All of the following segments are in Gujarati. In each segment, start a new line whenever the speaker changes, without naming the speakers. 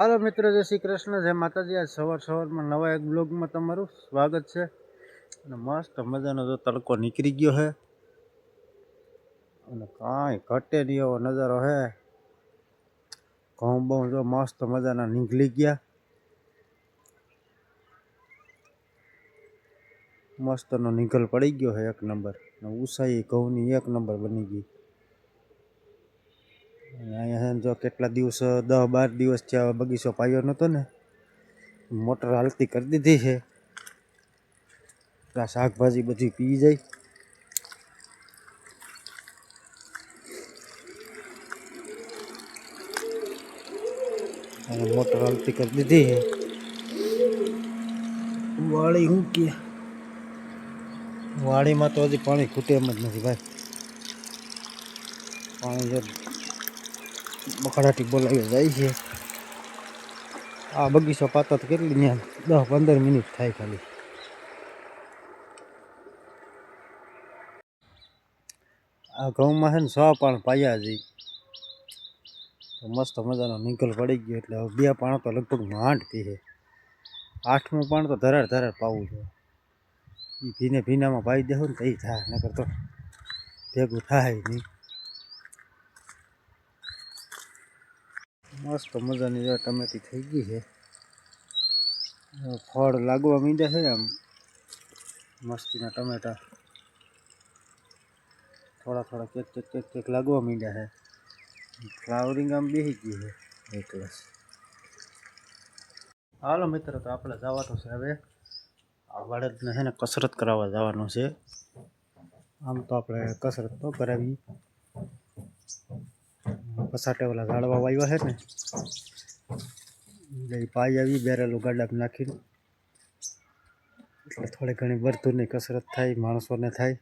હાલો મિત્રો, જય શ્રી કૃષ્ણ, જય માતાજી. આજ સવાર સવારમાં નવા એક બ્લોગમાં તમારું સ્વાગત છે. અને મસ્ત મજાનો જો તડકો નીકળી ગયો છે અને કાંઈ ઘટે નહીં એવો નજારો છે ઘઉં બહુ જો મસ્ત મજાના નીકળી ગયા. મસ્તનો નીકળ પડી ગયો છે એક નંબર. અને ઉષાઈ ઘઉંની એક નંબર બની ગઈ. અહીંયા છે ને જો કેટલા દિવસ દસ બાર દિવસ થયા બગીચો પાયો નહોતો ને, મોટર હાલતી કરી દીધી છે. આ શાકભાજી બધી પી જાય. અને મોટર હાલતી કરી દીધી છે. વાળી શું કે? વાડીમાં તો હજી પાણી ખૂટે એમ જ નથી ભાઈ. પાણી જો બકડાટી બોલાવી જાય છે. આ બગીચો પાતા તો કેટલી ત્યાં દસ પંદર મિનિટ થાય ખાલી. આ ઘઉંમાં છે ને સો પાણ પાયા જઈ તો મસ્ત મજાનો નીકળ પડી ગયો એટલે હવે બે પાણ તો લગભગ માંડ છે. આઠમું પાણ તો ધરાડ ધરાડ પાવું છે. એ ભીને ભીનામાં પાઈ દેવું ને તો એ થાય, નકર તો ભેગું થાય નહીં. મસ્ત મજાની જો ટમેટી થઈ ગઈ છે. હવે ફળ લાગવા માંડ્યા છે આમ. મસ્તીના ટમેટા. થોડા થોડા કેક કેક કેક કેક લાગવા માંડ્યા છે. ફ્લાવરિંગ આમ બેસી ગયું છે. એક ક્લાસ હાલો મિત્રો, તો આપણે જવાનું છે હવે. આ બળદને છે ને કસરત કરાવવા જવાનું છે. આમ તો આપણે કસરત તો કરાવી. પસાટે ઓલા ઝાડવા વાવ્યા છે ને. એટલે પાઈ આવી બેરેલું ગાડામાં નાખીને. એટલે થોડી ઘણી વર્તુળની કસરત થાય માણસોને થાય.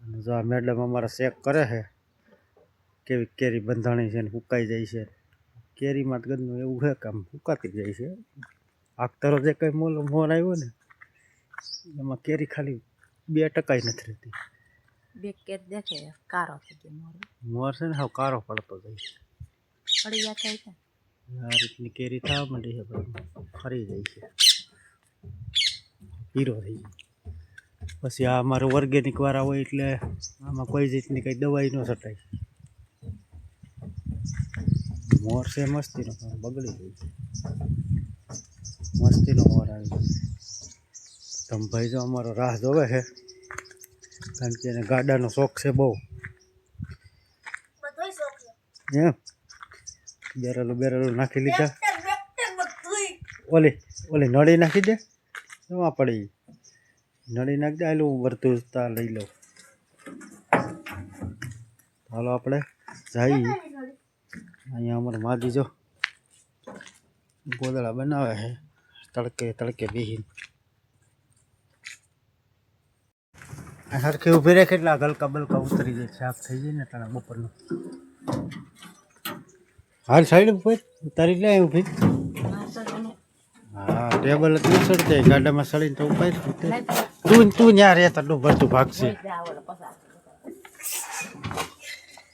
અને જો આ મેડમ અમારા ચેક કરે છે કેવી કેરી બંધાણી છે ને ફૂંકાઈ જાય છે. કેરીમાં ગંદનું એવું છે કે આમ ફૂંકાતી જાય છે. આખતરો જે કંઈ મોલ મોર આવ્યો ને એમાં કેરી ખાલી બે ટકાઈ નથી રહેતી.
બે કેર દેખે કારો થઈ ગયો મોર.
મોર છે ને હવે કારો પડતો જાય
પડી ગયા થાય છે
આ રીતની કેરી થવા માંડી છે પણ ફરી જાય છે. હીરો થઈ ગયો. પછી આ અમારું ઓર્ગેનિક વાળા હોય એટલે આમાં કોઈ રીતની કંઈ દવાઈ ન છટાય. મોર છે મસ્તીનો બગડી ગઈ મસ્તીનો મોર આવી ગયો ધમભાઈ જો અમારો રાહ જોવે છે? કારણ કે એને ગાડાનો શોખ છે બહુ. એમ બેરેલું બેરેલું નાખી લીધા. ઓલી ઓલી નળી નાખી દે. એમાં પડી નળી નાખી દે આલું વર્તુળ તા લઈ લઉં હાલો આપણે જઈએ. અહીંયા અમારે માજી જો ગોદડા બનાવે છે. તડકે તડકે બેહીને આ સરખી ઊભી રહે કેટલા ગલકા બલકા ઉતરી જાય સાફ થઈ જાય ને તારા બપોરનું. હાલ સાઈડ ઉપર ઉતારી લે ઊભી. હા ટેબલ જ નહીં સડતે ગાડામાં સડીને તો ઉપાય. તું. તું ન્યા રે તારું ભરતું ભાગશે.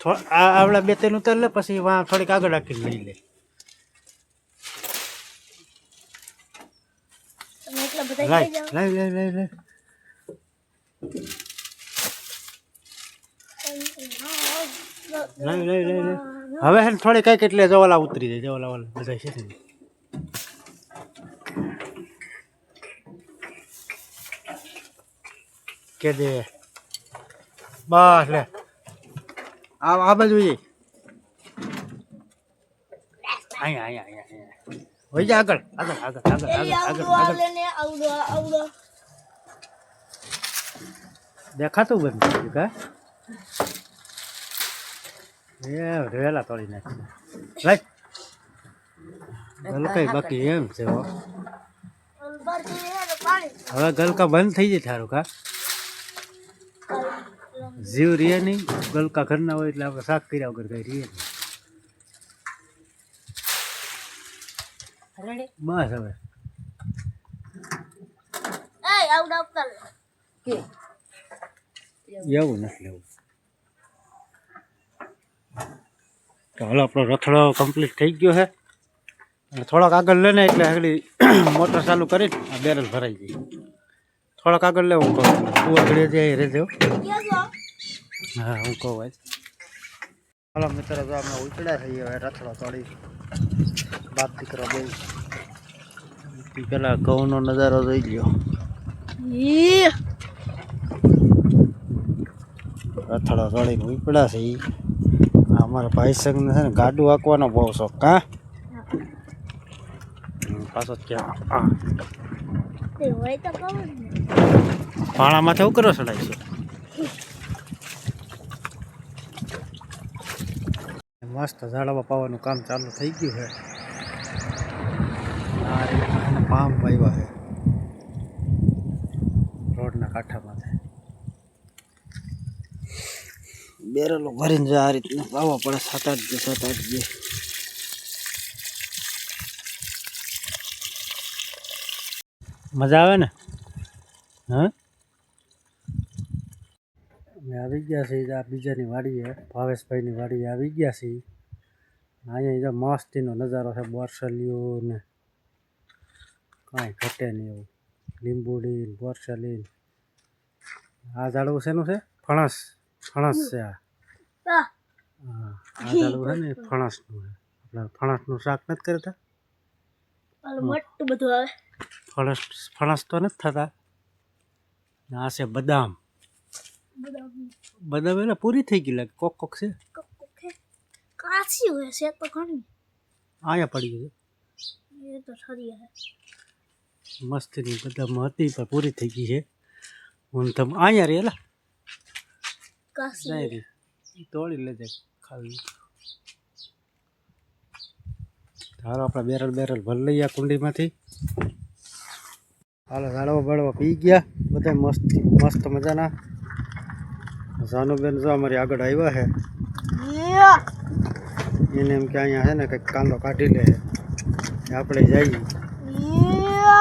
આવડા બે ત્રણ ઉતર લે પછી વાં થોડીક આગળ રાખીને લઈ લે. લાઈ લાઈ લાઈ લાઈ નહીં લાઈ લાઈ હવે હે થોડી કંઈક એટલે જવાલા ઉતરી જાય જવાલા વાલા બધા છે ને. કે દે. બસ લે. આ આ બાજુ જઈ. અહીંયા અહીંયા અહીંયા હોય જા આગળ આગળ આગળ આગળ આગળ આગળ આગળ. દેખાતું બંધ કા? એ વેલા તોડી નાખી રાઈટ ગલકા બાકી એમ છે હવે ગલકા બંધ થઈ જાય થારું કા જીવ રે નહીં ગલકા ઘરના હોય એટલે આપણે શાક કર્યા વગર કઈ રીએ નહીં બસ હવે એવું નથી લેવું તો હાલો આપણો રથડો કમ્પ્લીટ થઈ ગયો છે. અને થોડોક આગળ લઈને એટલે આગળ મોટર ચાલુ કરીને આ બેરલ ભરાઈ ગઈ. થોડોક આગળ લે હું કહું તું આગળ જાય દેવ હા. હું કહું ભાઈ હાલો મિત્રો જો અમે ઉતર્યા થઈએ હવે રથડો તોડી બાપ દીકરો બહુ પેલા ઘઉંનો નજારો જોઈ ગયો રથડો તોડીને ઉપડા છે અમારા ભાઈ સંઘને છે ને ગાડું હાંકવાનો બહુ શોખ હા? પાછો ક્યાં? આ ભાણામાં થવું કરો ચડાય છે? મસ્ત ઝાડવા પાવાનું કામ ચાલુ થઈ ગયું છે. પામ પાવ્યા છે. રોડના કાંઠામાંથી બેરલો ભરીને જાય આ રીતના વાવવા પડે સાત આઠ જે સાત આઠ જે મજા આવે ને? હા? અમે આવી ગયા છીએ આ બીજાની વાડીએ ભાવેશભાઈની વાડીએ આવી ગયા છીએ. અહીંયા જો મસ્તીનો નજારો છે બોરસલીઓ ને કાંઈ ઘટે નહીં એવું. લીંબુડી ને બોરસલી આ ઝાડવું શેનું છે? ફણસ. ફણસ છે આ. હા હે ને ફણસનું છે આપણે ફણસનું શાક નથી કરતા?
મોટું બધું આવે.
ફણસ ફણસ તો નથી થતા. આ છે બદામ. બદામ. એટલે પૂરી થઈ ગઈ લાગે કોક કોક છે.
કાચી હોય છે તો ઘણી.
આયા પડી ગયું
એ તો ઠરી હે.
બદામ હતી પણ પૂરી થઈ ગઈ છે. હું તમે અહીંયા રે
કાચી
જાય રે. તોડી લેજે ખાલી. હાલો આપણા બેરલ બેરલ ભરી લઈએ કુંડીમાંથી. હાલો ઝાડવા બળવા પી ગયા. બધા મસ્ત મસ્ત મજાના. જાનુબેન જો અમારી આગળ આવ્યા છે એને એમ કે અહીંયા છે ને કંઈક કાંદો કાઢી લે આપણે જઈએ.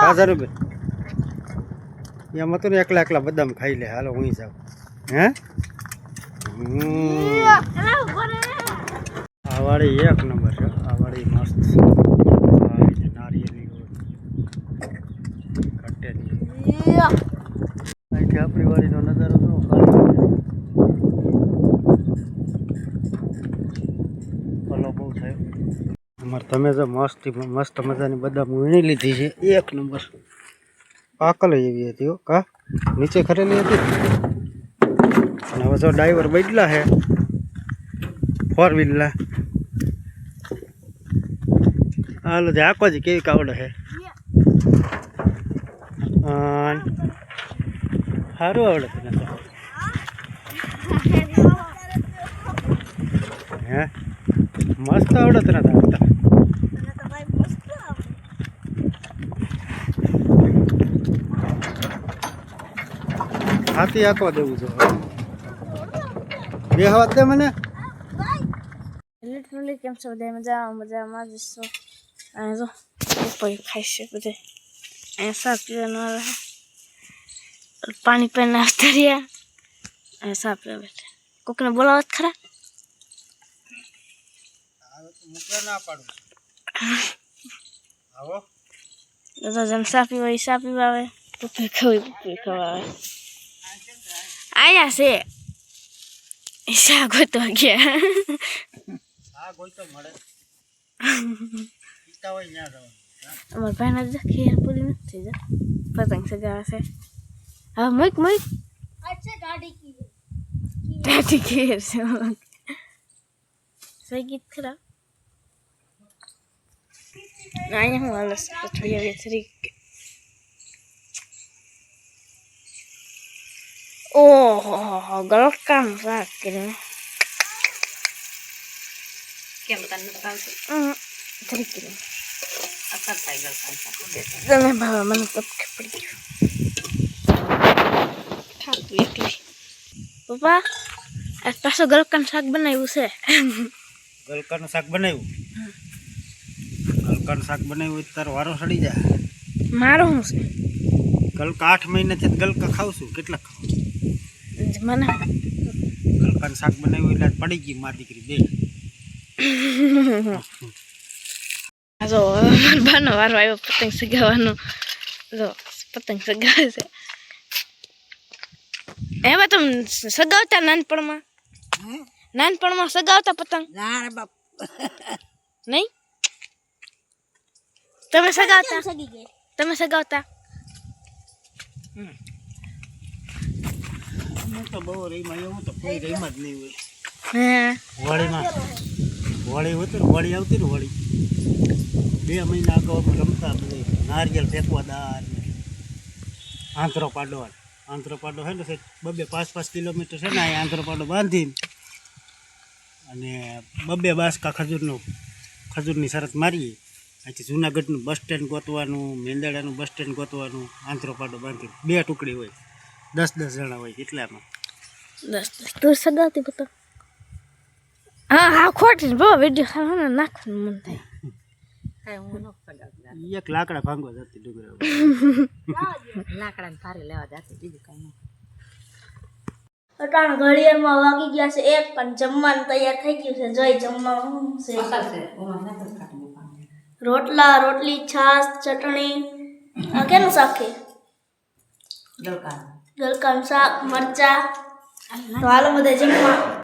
હા જાનુબેન એમ હતું ને એકલા એકલા બદામ ખાઈ લે. હાલો હું જાઉં. હે. આ વાળી એક નંબર છે. આ વાળી મસ્ત. નારિયેલી આપણી વાડીનો નજારો જો ફલો બહુ અમારે તમે જો મસ્તી, મસ્ત મજાની બધા વીણી લીધી છે. એક નંબર. પાકલ એવી હતી કા? નીચે ખરેલી હતી? અને હવે જો ડ્રાઈવર બદલા છે. ફોર વ્હીલના હાલો, જે આખો જ કેવી કાવડ છે. સારું આવડે તને હે? મસ્ત આવડે તને તો હાથી આંકવા દેવું છે દે મને.
લિટરલી કેમ છો બધા? મજા મજામાં જ છો? અને જો ઉપર ખાય છે બધે અહીંયા સાફ પીવાનું રહે પાણી પીને નાસ્તા રહ્યા. અને સાફ પીવા બેઠા. કોકને બોલાવત ખરા.
ના પાડું. આવો.
તો જેમ સાફ પીવા એ આવે. પપ્પી ખવાય પપ્પી ખવા આવે. આયા છે. એ શા ગોતવા ગયા
હા કોઈ તો મળે પીતા હોય ન્યા જવાનું
અમારા ભાઈના જ ખેર પૂરી નથી જ પતંગ સગા છે. હા મૂક મૂક. દાઢી ખેર છે સહી ગીત ખરા અહીંયા હું હાલસ થોડી આવી થરી ઓહો ગલકામ શાક કર્યું
કેમ તને
હમ, થરી કર્યું
અસર થાય ગલકાન શાક
તને ભાવે મને તપકે પડી ગયું ખાતું એકલી પપ્પા આજ પાછો ગલકાનું શાક બનાવ્યું છે
ગલકાનું શાક બનાવ્યું ગલકાનું શાક બનાવ્યું તો તારો વારો સડી જાય
મારો હું છે
ગલકા આઠ મહિનાથી ગલકા ખાવ છું કેટલા ખાવ
મને
ગલકાનું શાક બનાવ્યું એટલે પડી ગઈ મારી દીકરી બે
જો બાનો વારો આવ્યો પતંગ સગાવવાનો. જો પતંગ સગાવે છે. એમાં તમે સગાવતા નાનપણમાં. નાનપણમાં સગાવતા પતંગ?
ના બાપ.
નહીં? તમે સગાવતા? તમે સગાવતા?
હું તો બહુ રહીમાં એવું તો કોઈ રહીમાં જ નહીં હોય. હોળીમાં. હોળી હોતી ને હોળી આવતી ને હોળી. બે મહિના અગાઉ અમે રમતા બધી નારિયેલ ફેંકવા દાર આંતરો પાડો આંતરો પાડો છે ને બબે પાંચ પાંચ કિલોમીટર છે ને અહીં આંતરો પાડો બાંધીને અને બબે બાસકા ખજૂરનું ખજૂરની શરત મારીએ. અહીંથી જુનાગઢનું બસ સ્ટેન્ડ ગોતવાનું મેંદડાનું બસ સ્ટેન્ડ ગોતવાનું આંતરો પાડો બાંધી બે ટુકડી હોય. દસ દસ જણા હોય કેટલામાં
દસ દસ. તું સગાતી પતંગ હા હા ખોટી બહુ વીડિયો ખાવાનો નાખવાનું મન થાય.
કાંઈ હું ન
એક લાકડા ભાંગવા જતી ડુંગરા
લાકડાને ભારે લેવા જતી બીજું કઈ નહીં
અટાણ ઘડિયાળમાં વાગી ગયા છે એક પણ જમવાનું તૈયાર થઈ ગયું છે. જોઈ જમવાનું છે. રોટલા રોટલી છાશ ચટણી. આ કેનું શાક છે?
ગલકા
ગલકાનું શાક મરચા. તો હાલો બધા જમવા